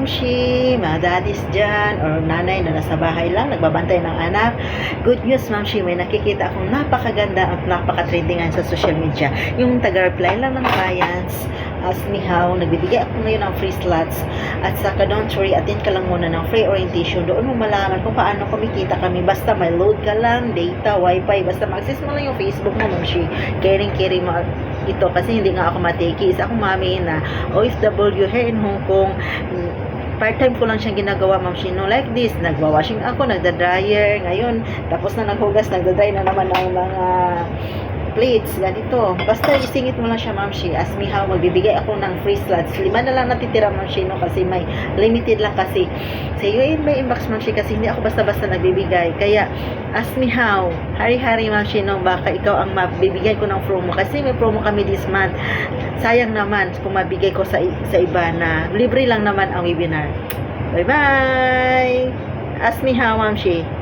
Mamshi, mga daddies dyan, or nanay na nasa bahay lang, nagbabantay ng anak. Good news, Mamshi, may nakikita akong napakaganda at napaka-trendingan sa social media. Yung taga-reply lang ng clients, as ni How, nagbibigay ako ngayon ng free slots. At saka don't worry, attend ka lang muna ng free orientation. Doon mo malaman kung paano kumikita kami. Basta may load ka lang, data, wifi, basta mag-access mo lang yung Facebook mo, Mamshi. Caring-caring mo ito kasi hindi nga ako matiki. Isa akong mami na OFW here in Hong Kong. Part-time ko lang siyang ginagawa, Ma'am Shino, like this. Nagwa-washing ako, nagda-dryer. Ngayon, tapos na naghugas, nagda-dry na naman ng mga plates, ganito. Basta isingit mo lang siya, Ma'am Shi. Ask me how, magbibigay ako ng free slots. Lima na lang natitira, Ma'am Shi, no? kasi may limited lang kasi. Sa iyo, yun may inbox, Ma'am Shi, kasi hindi ako basta-basta nagbibigay. Kaya, ask me how. Hari-hari, Ma'am Shi, no? baka ikaw ang mabibigyan ko ng promo. Kasi may promo kami this month. Sayang naman kung mabigay ko sa, sa iba na libre lang naman ang webinar. Bye-bye! Ask me how, Ma'am Shi.